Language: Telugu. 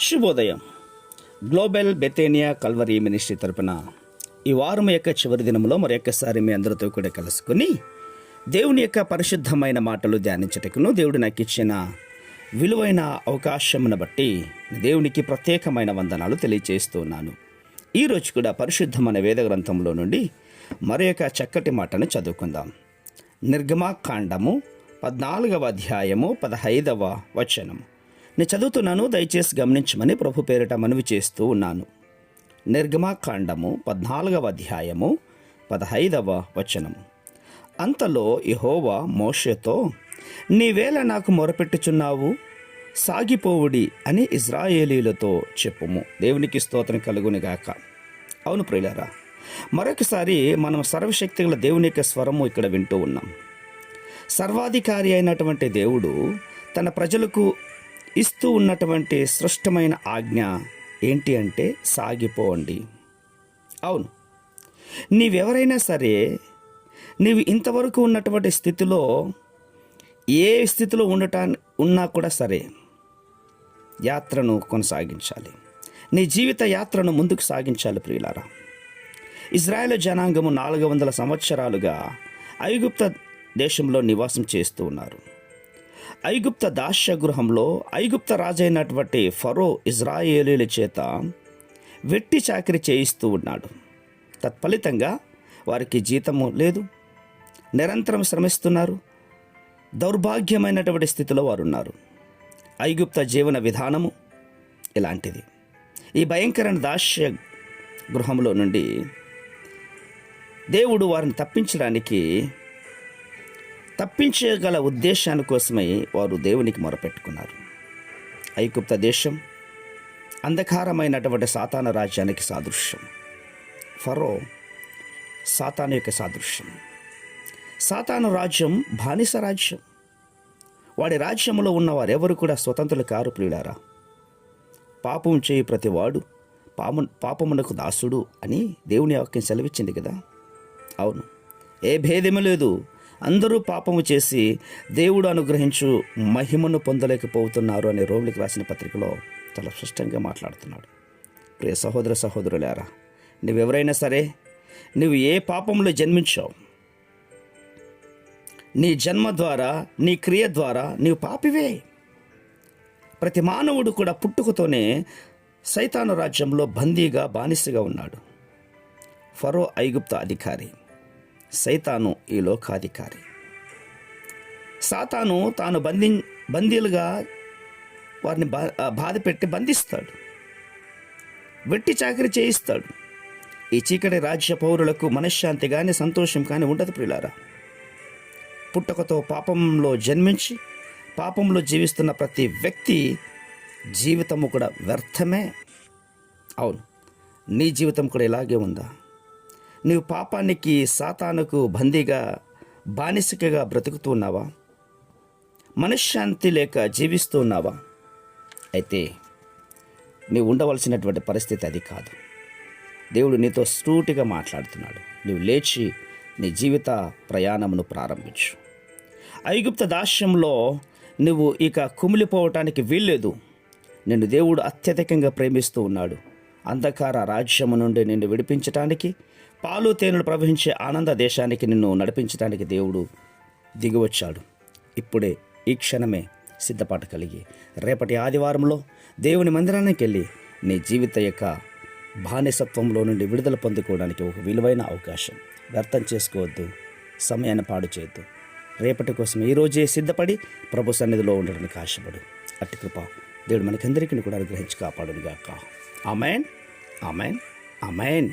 శుభోదయం. గ్లోబల్ బెతేనియా కల్వరీ మినిస్ట్రీ తరపున ఈ వారం యొక్క చివరి దినంలో మరొకసారి మీ అందరితో కూడా కలుసుకుని దేవుని యొక్క పరిశుద్ధమైన మాటలు ధ్యానించటకును దేవుడు నాకు ఇచ్చిన విలువైన అవకాశమును బట్టి దేవునికి ప్రత్యేకమైన వందనాలు తెలియజేస్తున్నాను ఈరోజు కూడా పరిశుద్ధమైన వేద గ్రంథంలో నుండి మరొక చక్కటి మాటను చదువుకుందాం. నిర్గమాకాండము పద్నాలుగవ అధ్యాయము పదహైదవ వచనము. నేను చదువుతున్నాను దయచేసి గమనించమని ప్రభు పేరిట మనవి చేస్తూ ఉన్నాను. నిర్గమాకాండము పద్నాలుగవ అధ్యాయము పదహైదవ వచనము అంతలో యెహోవా మోషతో నీవేళ నాకు మొరపెట్టుచున్నావు? సాగిపోవుడి అని ఇజ్రాయేలీలతో చెప్పుము. దేవునికి స్తోత్రం కలుగునిగాక అవును ప్రియులరా మరొకసారి మనం సర్వశక్తి గల దేవుని యొక్క స్వరము ఇక్కడ వింటూ ఉన్నాం. సర్వాధికారి అయినటువంటి దేవుడు తన ప్రజలకు ఇస్తూ ఉన్నటువంటి స్పష్టమైన ఆజ్ఞ ఏంటి అంటే సాగిపోండి. అవును. నీవెవరైనా సరే నీవు ఇంతవరకు ఉన్నటువంటి స్థితిలో ఏ స్థితిలో ఉండటా ఉన్నా కూడా సరే యాత్రను కొనసాగించాలి. నీ జీవిత యాత్రను ముందుకు సాగించాలి ప్రియులారా. ఇజ్రాయెల్ జనాంగము నాలుగు వందల సంవత్సరాలుగా ఐగుప్త దేశంలో నివాసం చేస్తూ ఉన్నారు. ఐగుప్త దాస్య గృహంలో ఐగుప్త రాజైనటువంటి ఫరో ఇజ్రాయేలీల చేత వెట్టి చాకరీ చేయిస్తూ ఉన్నాడు. తత్ఫలితంగా వారికి జీతము లేదు. నిరంతరం శ్రమిస్తున్నారు. దౌర్భాగ్యమైనటువంటి స్థితిలో వారు ఉన్నారు ఐగుప్త జీవన విధానము ఇలాంటిది. ఈ భయంకరమైన దాస్య గృహంలో నుండి దేవుడు వారిని తప్పించడానికి తప్పించగల ఉద్దేశాని కోసమై వారు దేవునికి మొరపెట్టుకున్నారు. ఐగుప్త దేశం అంధకారమైనటువంటి సాతాన రాజ్యానికి సాదృశ్యం. ఫరో సాతాను యొక్క సాదృశ్యం. సాతాను రాజ్యం బానిస రాజ్యం. వాడి రాజ్యంలో ఉన్న వారెవరు కూడా స్వతంత్రులు కారు ప్రియులారా? పాపం చేయి ప్రతివాడు పాము పాపమునకు దాసుడు అని దేవుని వాక్యం సెలవిచ్చింది కదా? అవును. ఏ భేదము లేదు. అందరూ పాపము చేసి దేవుడు అనుగ్రహించు మహిమను పొందలేకపోతున్నారు అనే రోమిలికి రాసిన పత్రికలో చాలా స్పష్టంగా మాట్లాడుతున్నాడు. ప్రియ సహోదర సహోదరులారా నువ్వెవరైనా సరే నువ్వు ఏ పాపంలో జన్మించావు? నీ జన్మ ద్వారా నీ క్రియ ద్వారా నీవు పాపివే. ప్రతి మానవుడు కూడా పుట్టుకతోనే సైతాను రాజ్యంలో బందీగా బానిసగా ఉన్నాడు. ఫరో ఐగుప్త అధికారి సైతాను ఈ లోకాధికారి. సాతాను తాను బంధి బందీలుగా వారిని బా బాధ పెట్టి బంధిస్తాడు. వెట్టి చాకరీ చేయిస్తాడు. ఈ చీకటి రాజ్య పౌరులకు మనశ్శాంతి కానీ సంతోషం కానీ ఉండదు ప్రియులారా. పుట్టకతో పాపంలో జన్మించి పాపంలో జీవిస్తున్న ప్రతి వ్యక్తి జీవితము కూడా వ్యర్థమే. అవును నీ జీవితం కూడా ఇలాగే ఉందా? నువ్వు పాపానికి సాతానుకు బందీగా బానిసకగా బ్రతుకుతూ ఉన్నావా? మనశ్శాంతి లేక జీవిస్తూ ఉన్నావా? అయితే నీవు ఉండవలసినటువంటి పరిస్థితి అది కాదు. దేవుడు నీతో సూటిగా మాట్లాడుతున్నాడు. నీవు లేచి నీ జీవిత ప్రయాణమును ప్రారంభించు. ఐగుప్త దాస్యంలో నువ్వు ఇక కుమిలిపోవటానికి వీల్లేదు. నిన్ను దేవుడు అత్యధికంగా ప్రేమిస్తూ ఉన్నాడు. అంధకార రాజ్యము నుండి నిన్ను విడిపించటానికి పాలు తేనెలు ప్రవహించే ఆనంద దేశానికి నిన్ను నడిపించడానికి దేవుడు దిగివచ్చాడు. ఇప్పుడే ఈ క్షణమే సిద్ధపాటు కలిగి రేపటి ఆదివారంలో దేవుని మందిరానికి వెళ్ళి నీ జీవిత యొక్క బానిసత్వంలో నుండి విడుదల పొందుకోవడానికి ఒక విలువైన అవకాశం. వ్యర్థం చేసుకోవద్దు సమయాన్ని పాడు చేయొద్దు. రేపటి కోసం ఈ రోజే సిద్ధపడి ప్రభు సన్నిధిలో ఉండడానికి ఆశపడు. అట్టి కృప దేవుడు మనకందరికీ కూడా అనుగ్రహించి ఆ ఆమెన్. Amen amen